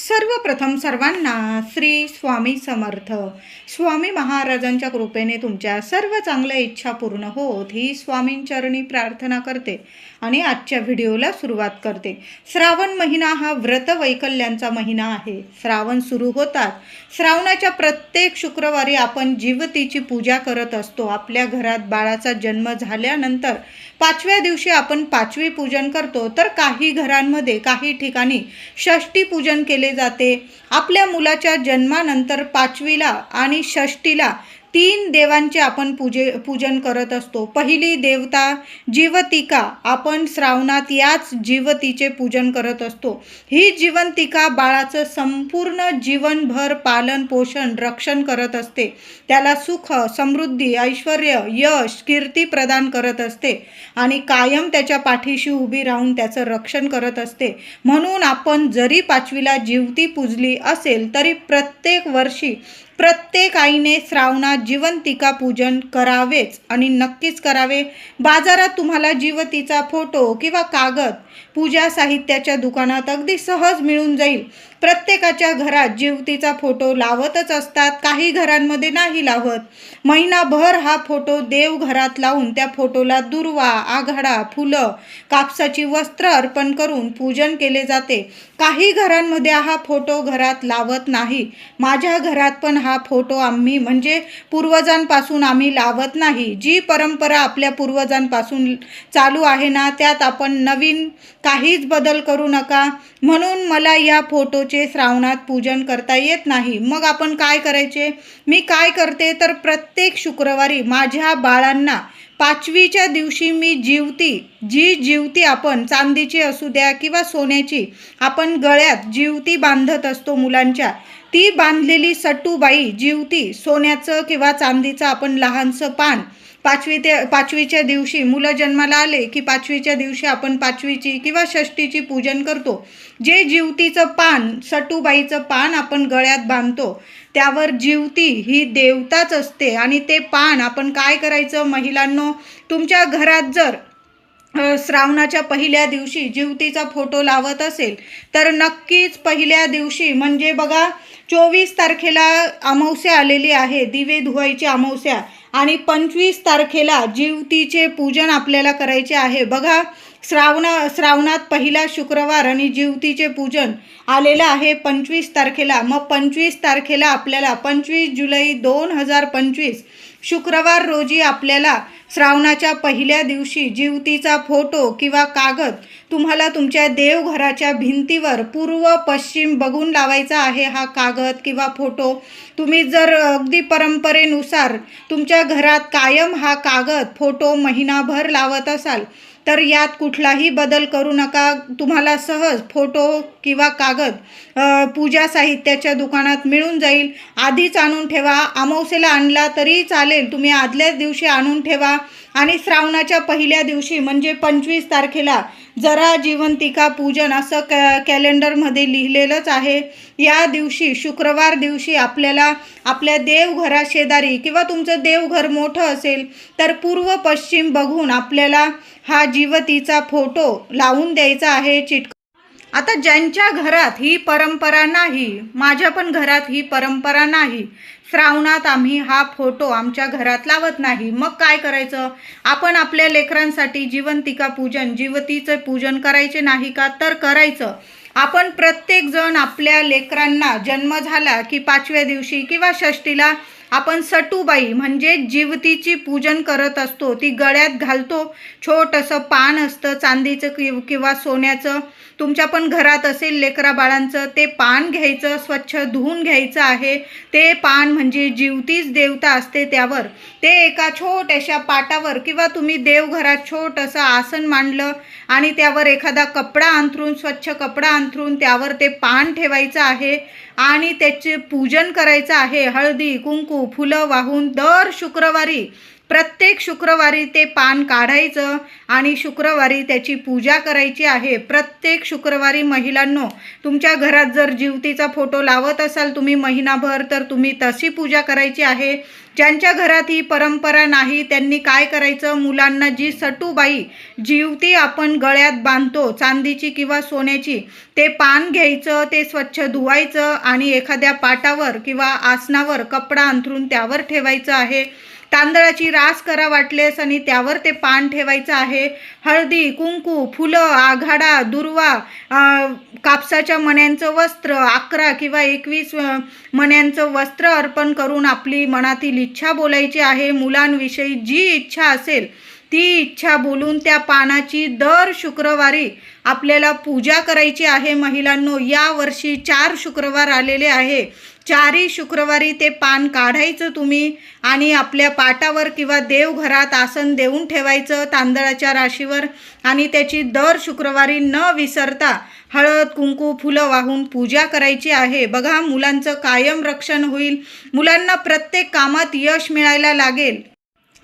सर्वप्रथम सर्वांना श्री स्वामी समर्थ. स्वामी महाराजांच्या कृपेने तुमच्या सर्व चांगल्या इच्छा पूर्ण होत ही स्वामींचरणी प्रार्थना करते आणि आजच्या व्हिडिओला सुरुवात करते. श्रावण महिना हा व्रत वैकल्यांचा महिना आहे. श्रावण सुरू होतात. श्रावणाच्या प्रत्येक शुक्रवारी आपण जीवतीची पूजा करत असतो. आपल्या घरात बाळाचा जन्म झाल्यानंतर पाचव्या दिवशी आपण पाचवी पूजन करतो. तर काही घरांमध्ये काही ठिकाणी षष्टी पूजन केले जाते. आपल्या मुलाच्या जन्मानंतर पाचवीला आणि षष्टीला तीन देवांचे आपण पूजे पूजन करत असतो. पहिली देवता जीवतिका. आपण श्रावणात याच जीवतीचे पूजन करत असतो. ही जीवंतिका बाळाचं संपूर्ण जीवनभर पालन पोषण रक्षण करत असते. त्याला सुख समृद्धी ऐश्वर यश कीर्ती प्रदान करत असते आणि कायम त्याच्या पाठीशी उभी राहून त्याचं रक्षण करत असते. म्हणून आपण जरी पाचवीला जीवती पूजली असेल तरी प्रत्येक वर्षी प्रत्येक आईने श्रावणात जीवंतिका पूजन करावेच आणि नक्कीच करावे. बाजारात तुम्हाला जीवतीचा फोटो किंवा कागद पूजा साहित्याच्या दुकानात अगदी सहज मिळून जाईल. प्रत्येकाच्या घरात जीवतीचा फोटो लावतच असतात. काही घरांमध्ये नाही लावत. महिनाभर हा फोटो देवघरात लावून त्या फोटोला दुर्वा आघाडा फुलं कापसाची वस्त्र अर्पण करून पूजन केले जाते. काही घरांमध्ये हा फोटो घरात लावत नाही. माझ्या घरात पण हा फोटो आम्ही म्हणजे पूर्वजांपासून आम्ही लावत नाही. जी परंपरा आपल्या पूर्वजांपासून चालू आहे ना त्यात आपण नवीन काहीच बदल करू नका. म्हणून मला या फोटो फोटोचे श्रावणात पूजन करता येत नाही. मग आपण काय करायचे? मी काय करते? तर प्रत्येक शुक्रवारी माझ्या बाळांना पाचवीच्या दिवशी मी जीवती जी जीवती आपण चांदीची असू द्या किंवा सोन्याची आपण गळ्यात जीवती बांधत असतो मुलांच्या. ती बांधलेली सटूबाई जीवती सोन्याचं किंवा चांदीचं आपण लहानसं पान पाचवी ते पाचवीच्या दिवशी मुलं जन्माला आले की पाचवीच्या दिवशी आपण पाचवीची किंवा षष्टीची पूजन करतो. जे जिवतीचं पान सटूबाईचं पान आपण गळ्यात बांधतो त्यावर जीवती ही देवताच असते. आणि ते पान आपण काय करायचं महिलांनो? तुमच्या घरात जर श्रावणाच्या पहिल्या दिवशी जीवतीचा फोटो लावत असेल तर नक्कीच पहिल्या दिवशी म्हणजे बघा चोवीस तारखेला अमावस्या आलेली आहे दिवे धुवायची अमावस्या आणि पंचवीस तारखेला जीवतीचे पूजन आपल्याला करायचे आहे. बघा श्रावणा श्रावणात पहिला शुक्रवार आणि जीवतीचे पूजन आलेलं आहे पंचवीस तारखेला. मग पंचवीस तारखेला आपल्याला पंचवीस जुलै दोन हजार पंचवीस शुक्रवार रोजी आपल्याला श्रावणाच्या पहिल्या दिवशी जीवतीचा फोटो किंवा कागद तुम्हाला तुमच्या देवघराच्या भिंतीवर पूर्व पश्चिम बघून लावायचा आहे हा कागद किंवा फोटो. तुम्ही जर अगदी परंपरेनुसार तुमच्या घरात कायम हा कागद फोटो महिनाभर लावत असाल तर यात कुठलाही बदल करू नका. तुम्हाला सहज फोटो किंवा कागद पूजा साहित्याच्या दुकानात मिळून जाईल. आधीच आणून ठेवा. अमावस्येला आणला तरी चालेल. तुम्ही आदल्याच दिवशी आणून ठेवा. आणि श्रावणाच्या पहिल्या दिवशी म्हणजे पंचवीस तारखेला जरा जीवंतिका पूजन असं क कॅलेंडरमध्ये लिहिलेलंच आहे. या दिवशी शुक्रवार दिवशी आपल्याला आपल्या देवघरा शेजारी किंवा तुमचं देवघर मोठं असेल तर पूर्व पश्चिम बघून आपल्याला हा जीवतीचा फोटो लावून द्यायचा आहे. चिटक आता ज्यांच्या घरात ही परंपरा नाही माझ्या पण घरात ही परंपरा नाही. श्रावणात आम्ही हा फोटो आमच्या घरात लावत नाही. मग काय करायचं? आपण आपल्या लेकरांसाठी जिवंतिका पूजन जीवतीचं पूजन करायचे नाही का? तर करायचं. आपण प्रत्येकजण आपल्या लेकरांना जन्म झाला की पाचव्या दिवशी किंवा षष्टीला आपण सटूबाई म्हणजे जीवतीची पूजन करत असतो. ती गळ्यात घालतो. छोटंसं पान असतं चांदीचं कि किंवा सोन्याचं. तुमच्या पण घरात असेल लेकरा बाळांचं ते पान घ्यायचं स्वच्छ धुवून घ्यायचं आहे. ते पान म्हणजे जीवतीच देवता असते त्यावर. ते एका छोट्याशा पाटावर किंवा तुम्ही देवघरात छोटंसं आसन मांडलं आणि त्यावर एखादा कपडा अंथरून स्वच्छ कपडा अंथरून त्यावर ते पान ठेवायचं आहे. आणि त्याचे पूजन करायचं आहे. हळदी कुंकू फुलं वाहून दर शुक्रवारी प्रत्येक शुक्रवारी ते पान काढायचं आणि शुक्रवारी त्याची पूजा करायची आहे. प्रत्येक शुक्रवारी महिलांनो तुमच्या घरात जर जीवतीचा फोटो लावत असाल तुम्ही महिनाभर तर तुम्ही तशी पूजा करायची आहे. ज्यांच्या घरात ही परंपरा नाही त्यांनी काय करायचं? मुलांना जी सटूबाई जीवती आपण गळ्यात बांधतो चांदीची किंवा सोन्याची ते पान घ्यायचं ते स्वच्छ धुवायचं आणि एखाद्या पाटावर किंवा आसनावर कपडा अंथरून त्यावर ठेवायचं आहे. तांदळाची रास करा वाटलेस आणि त्यावर ते पान ठेवायचं आहे. हळदी कुंकू फुलं आघाडा दुर्वा कापसाच्या मण्यांचं वस्त्र अकरा किंवा एकवीस मण्यांचं वस्त्र अर्पण करून आपली मनातील इच्छा बोलायची आहे. मुलांविषयी जी इच्छा असेल ती इच्छा बोलून त्या पानाची दर शुक्रवारी आपल्याला पूजा करायची आहे. महिलांनो या वर्षी चार शुक्रवार आलेले आहे. चारही शुक्रवारी ते पान काढायचं तुम्ही आणि आपल्या पाटावर किंवा देवघरात आसन देऊन ठेवायचं तांदळाच्या राशीवर आणि त्याची दर शुक्रवारी न विसरता हळद कुंकू फुलं वाहून पूजा करायची आहे. बघा मुलांचं कायम रक्षण होईल. मुलांना प्रत्येक कामात यश मिळायला लागेल.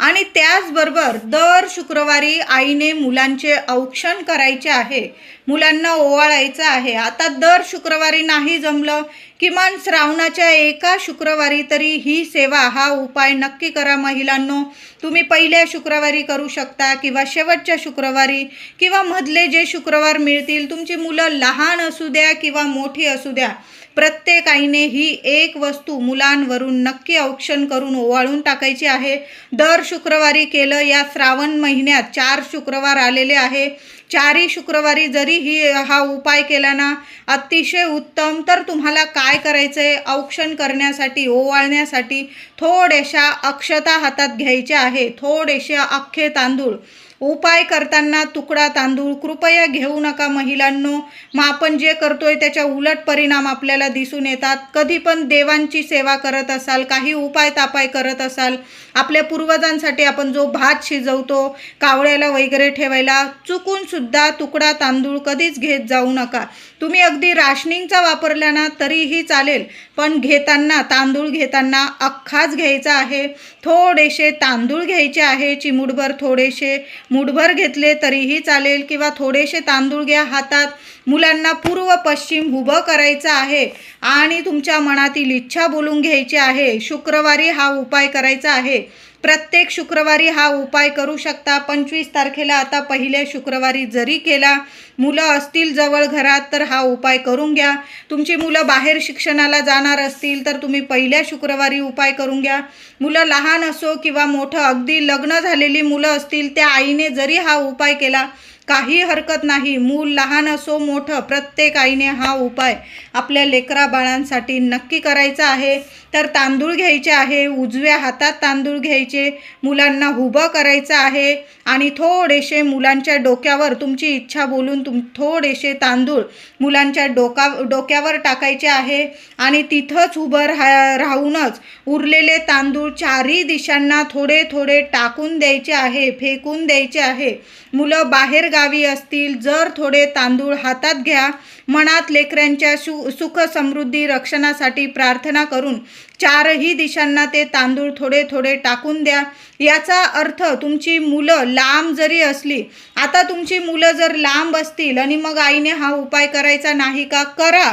आणि त्याचबरोबर दर शुक्रवारी आईने मुलांचे औक्षण करायचे आहे. मुलांना ओवाळायचं आहे. आता दर शुक्रवारी नाही जमलं किमान श्रावणाच्या एका शुक्रवारी तरी ही सेवा हा उपाय नक्की करा महिलांनो. तुम्ही पहिल्या शुक्रवारी करू शकता किंवा शेवटच्या शुक्रवारी किंवा मधले जे शुक्रवार मिळतील तुमची मुलं लहान असू द्या किंवा मोठी असू द्या. प्रत्येक आईने ही एक वस्तू मुलांवरून नक्की औक्षण करून ओवाळून टाकायची आहे. दर शुक्रवारी केलं या श्रावण महिन्यात चार शुक्रवार आलेले आहे. चारही शुक्रवारी जरी ही हा उपाय केला ना अतिशय उत्तम. तर तुम्हाला काय करायचं आहे औक्षण करण्यासाठी ओवाळण्यासाठी थोड्याशा अक्षता हातात घ्यायच्या आहे. थोडेसे अख्खे तांदूळ. उपाय करताना तुकडा तांदूळ कृपया घेऊ नका महिलांनो. मग आपण जे करतोय त्याच्या उलट परिणाम आपल्याला दिसून येतात. कधी पण देवांची सेवा करत असाल काही उपाय तापाय करत असाल आपल्या पूर्वजांसाठी आपण जो भात शिजवतो कावळ्याला वगैरे ठेवायला चुकूनसुद्धा तुकडा तांदूळ कधीच घेत जाऊ नका. तुम्ही अगदी राशनिंगचा वापरला ना तरीही चालेल. पण घेताना तांदूळ घेताना अख्खाच घ्यायचा आहे. थोडेसे तांदूळ घ्यायचे आहे चिमूटभर थोडेसे मुठभर घेतले तरीही चालेल किंवा थोडेसे तांदूळ घ्या हातात. मुलांना पूर्व पश्चिम उभं करायचं आहे आणि तुमच्या मनातील इच्छा बोलून घ्यायची आहे. शुक्रवारी हा उपाय करायचा आहे. प्रत्येक शुक्रवारी हा उपाय करू शकता. पंचवीस तारखेला आता पहिल्या शुक्रवारी जरी केला मुलं असतील जवळ घरात तर हा उपाय करून घ्या. तुमची मुलं बाहेर शिक्षणाला जाणार असतील तर तुम्ही पहिल्या शुक्रवारी उपाय करून घ्या. मुलं लहान असो किंवा मोठं अगदी लग्न झालेली मुलं असतील त्या आईने जरी हा उपाय केला काही हरकत नाही. मूल लहान असो मोठं प्रत्येक आईने हा उपाय आपल्या लेकरा बाळांसाठी नक्की करायचा आहे. तर तांदूळ घ्यायचे आहे उजव्या हातात तांदूळ घ्यायचे मुलांना उभं करायचं आहे आणि थोडेसे मुलांच्या डोक्यावर तुमची इच्छा बोलून तुम थोडेसे तांदूळ मुलांच्या डोका डोक्यावर टाकायचे आहे आणि तिथंच उभं राहा राहूनच उरलेले तांदूळ चारही दिशांना थोडे थोडे टाकून द्यायचे आहे फेकून द्यायचे आहे. मुलं बाहेर गावी असतील जर थोडे तांदूळ हातात घ्या. मनात लेकरांच्या सु सुख समृद्धी रक्षणासाठी प्रार्थना करून चारही दिशांना ते तांदूळ थोडे थोडे टाकून द्या. याचा अर्थ तुमची मुलं लांब जरी असली आता तुमची मुलं जर लांब असतील आणि मग आईने हा उपाय करायचा नाही का? करा.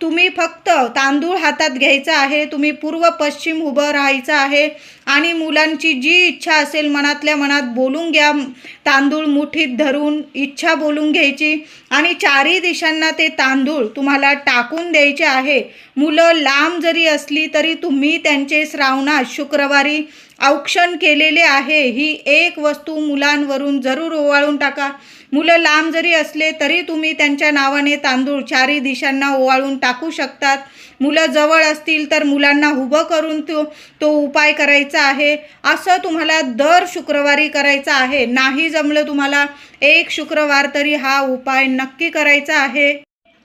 तुम्ही फक्त तांदूळ हातात घ्यायचा आहे तुम्ही पूर्व पश्चिम उभं राहायचं आहे आणि मुलांची जी इच्छा असेल मनातल्या मनात बोलून घ्या तांदूळ मुठीत धरून इच्छा बोलून घ्यायची आणि चारही दिशांना ते तांदूळ तुम्हाला टाकून द्यायचे आहे. मुलं लांब जरी असली तरी तुम्ही त्यांचे श्रावणात शुक्रवारी औक्षण केलेले आहे. ही एक वस्तू मुलांवरून जरूर ओवाळून टाका. मुलं लांब जरी असले तरी तुम्ही त्यांच्या नावाने तांदूळ चारही दिशांना ओवाळून टाकू शकतात. मुलं जवळ असतील तर मुलांना उभं करून तो तो उपाय करायचा आहे. असं तुम्हाला दर शुक्रवारी करायचा आहे. नाही जमलं तुम्हाला एक शुक्रवार तरी हा उपाय नक्की करायचा आहे.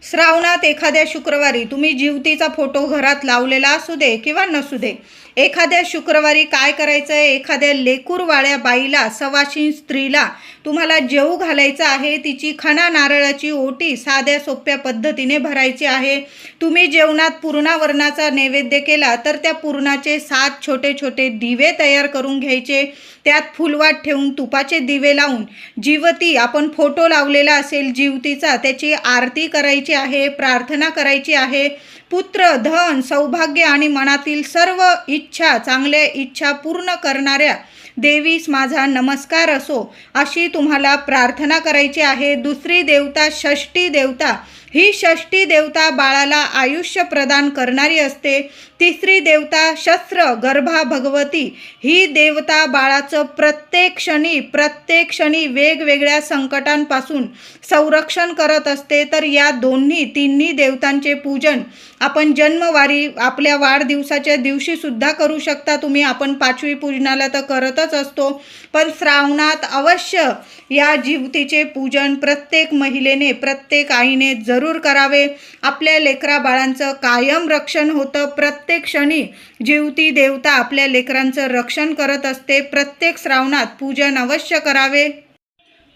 श्रावणात एखाद्या शुक्रवारी तुम्ही जीवतीचा फोटो घरात लावलेला असू दे किंवा नसू दे एखाद्या शुक्रवारी काय करायचं आहे एखाद्या लेकूरवाळ्या बाईला सवाशीन स्त्रीला तुम्हाला जेऊ घालायचं आहे तिची खणा नारळाची ओटी साध्या सोप्या पद्धतीने भरायची आहे. तुम्ही जेवणात पूर्णावरणाचा नैवेद्य केला तर त्या पूर्णाचे सात छोटे छोटे दिवे तयार करून घ्यायचे. त्यात फुलवाट ठेवून तुपाचे दिवे लावून जीवती आपण फोटो लावलेला असेल जीवतीचा त्याची आरती करायची आहे प्रार्थना करायची आहे. पुत्र धन सौभाग्य आणि मनातील सर्व इच्छा चांगल्या इच्छा पूर्ण करणाऱ्या देवीस माझा नमस्कार असो अशी तुम्हाला प्रार्थना करायची आहे. दुसरी देवता षष्टी देवता ही षष्टी देवता बाळाला आयुष्य प्रदान करणारी असते. तिसरी देवता शस्त्र गर्भा भगवती. ही देवता बाळाचं प्रत्येक क्षणी प्रत्येक क्षणी वेगवेगळ्या संकटांपासून संरक्षण करत असते. तर या दोन्ही तिन्ही देवतांचे पूजन आपण जन्मवारी आपल्या वाढदिवसाच्या दिवशीसुद्धा करू शकता. तुम्ही आपण पाचवी पूजनाला तर करतच असतो. पण श्रावणात अवश्य या जीवतीचे पूजन प्रत्येक महिलेने प्रत्येक आईने जरूर करावे. आपल्या लेकरा बाळांचं कायम रक्षण होतं. प्रत्येक क्षणी जीवती देवता आपल्या लेकरांचं रक्षण करत असते. प्रत्येक श्रावणात पूजन अवश्य करावे.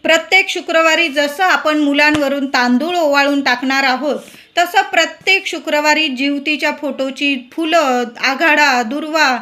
प्रत्येक शुक्रवारी जसं आपण मुलांवरून तांदूळ ओवाळून टाकणार आहोत तसं प्रत्येक शुक्रवारी जीवतीच्या फोटोची फुलं आघाडा दुर्वा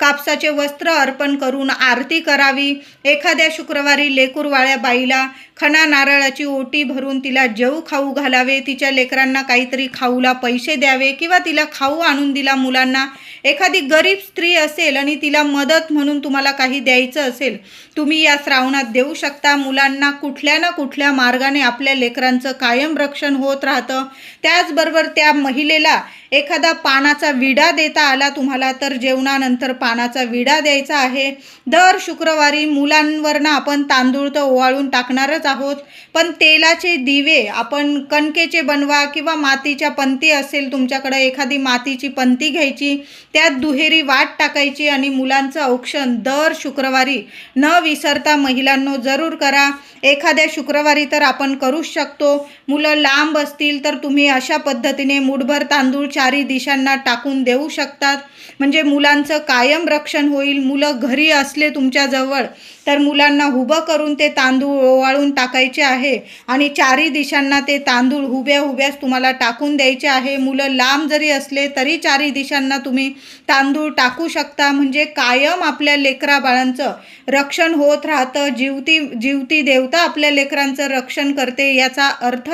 कापसाचे वस्त्र अर्पण करून आरती करावी. एखाद्या शुक्रवारी लेकूरवाळ्या बाईला खणा नारळाची ओटी भरून तिला जेऊ खाऊ घालावे. तिच्या लेकरांना काहीतरी खाऊला पैसे द्यावे किंवा तिला खाऊ आणून दिला मुलांना. एखादी गरीब स्त्री असेल आणि तिला मदत म्हणून तुम्हाला काही द्यायचं असेल तुम्ही या श्रावणात देऊ शकता. मुलांना कुठल्या ना कुठल्या मार्गाने आपल्या लेकरांचं कायम रक्षण होत राहतं. त्याचबरोबर त्या महिलेला एखादा पानाचा विडा देता आला तुम्हाला तर जेवणानंतर पानाचा विडा द्यायचा आहे. दर शुक्रवारी मुलांवरनं आपण तांदूळ तर ओवाळून टाकणारच आहोत पण तेलाचे दिवे आपण कणकेचे बनवा किंवा मातीच्या पंती असेल तुमच्याकडं एखादी मातीची पंती घ्यायची त्यात दुहेरी वाट टाकायची आणि मुलांचं औक्षण दर शुक्रवारी न विसरता महिलांनो जरूर करा. एखाद्या शुक्रवारी तर आपण करूच शकतो. मुलं लांब असतील तर तुम्ही अशा पद्धतीने मुठभर तांदूळ चारी दिशांना टाकून देऊ शकतात. म्हणजे मुलांचं कायम रक्षण होईल. मुलं घरी असले तुमच्याजवळ तर मुलांना हुबं करून ते तांदूळ ओवाळून टाकायचे आहे. आणि चारी दिशांना ते तांदूळ हुब्या हुब्यास तुम्हाला टाकून द्यायचे आहे. मुलं लांब जरी असले तरी चारी दिशांना तुम्ही तांदूळ टाकू शकता. म्हणजे कायम आपल्या लेकरा बाळांचं रक्षण होत राहतं. जीवती जीवती देवता आपल्या लेकरांचं रक्षण करते याचा अर्थ